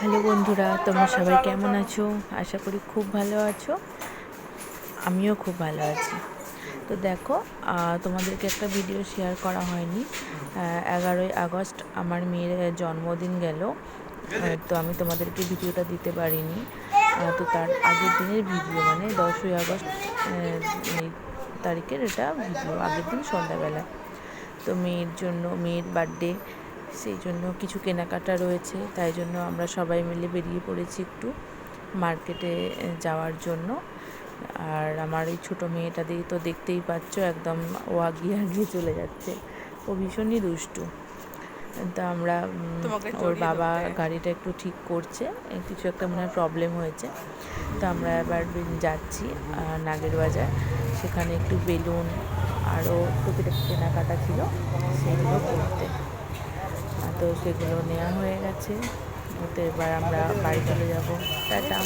Hello বন্ধুরা, তোমরা সবাই কেমন আছো? আশা করি খুব ভালো আছো। আমিও খুব ভালো আছি। তো দেখো তোমাদেরকে একটা ভিডিও শেয়ার করা হয়নি। এগারোই আগস্ট আমার মেয়ের জন্মদিন গেল। তো আমি তোমাদেরকে ভিডিওটা দিতে পারিনি। তো তার আগের দিনের ভিডিও মানে দশই আগস্ট তারিখের এটা ভিডিও আগের দিন সন্ধ্যাবেলা। তো মেয়ের জন্য, মেয়ের বার্থডে সেই জন্য কিছু কেনাকাটা রয়েছে তাই জন্য আমরা সবাই মিলে বেরিয়ে পড়েছি একটু মার্কেটে যাওয়ার জন্য। আর আমার এই ছোটো মেয়েটা দিয়ে তো দেখতেই পাচ্ছ একদম ও আগিয়ে আগিয়ে চলে যাচ্ছে। ও ভীষণই দুষ্টু। তা আমরা ওর বাবা গাড়িটা একটু ঠিক করছে কিছু একটা মনে হয় প্রবলেম হয়েছে। তো আমরা এবার যাচ্ছি নাগের বাজার। সেখানে একটু বেলুন আরও টুকিটাকি কেনাকাটা ছিল সেগুলো করতে। তো সেগুলো নেওয়া হয়ে গেছে। তো এবার আমরা বাড়ি চলে যাব। টাটা।